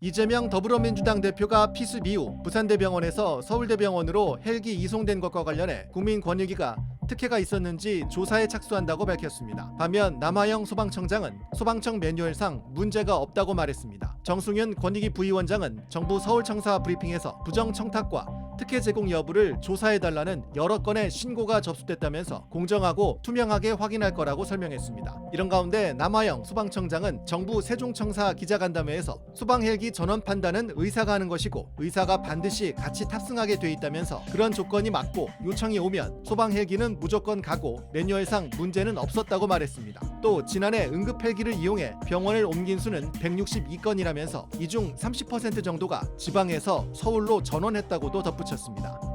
이재명 더불어민주당 대표가 피습 이후 부산대병원에서 서울대병원으로 헬기 이송된 것과 관련해 국민권익위가 특혜가 있었는지 조사에 착수한다고 밝혔습니다. 반면 남하영 소방청장은 소방청 매뉴얼상 문제가 없다고 말했습니다. 정승윤 권익위 부위원장은 정부 서울청사 브리핑에서 부정 청탁과 특혜 제공 여부를 조사해달라는 여러 건의 신고가 접수됐다면서 공정하고 투명하게 확인할 거라고 설명했습니다. 이런 가운데 남하영 소방청장은 정부 세종청사 기자간담회에서 소방 헬기 전원 판단은 의사가 하는 것이고 의사가 반드시 같이 탑승하게 돼 있다면서 그런 조건이 맞고 요청이 오면 소방 헬기는 무조건 가고 매뉴얼상 문제는 없었다고 말했습니다. 또 지난해 응급 헬기를 이용해 병원을 옮긴 수는 162건이라면서 이 중 30% 정도가 지방에서 서울로 전원했다고도 덧붙였 습니다.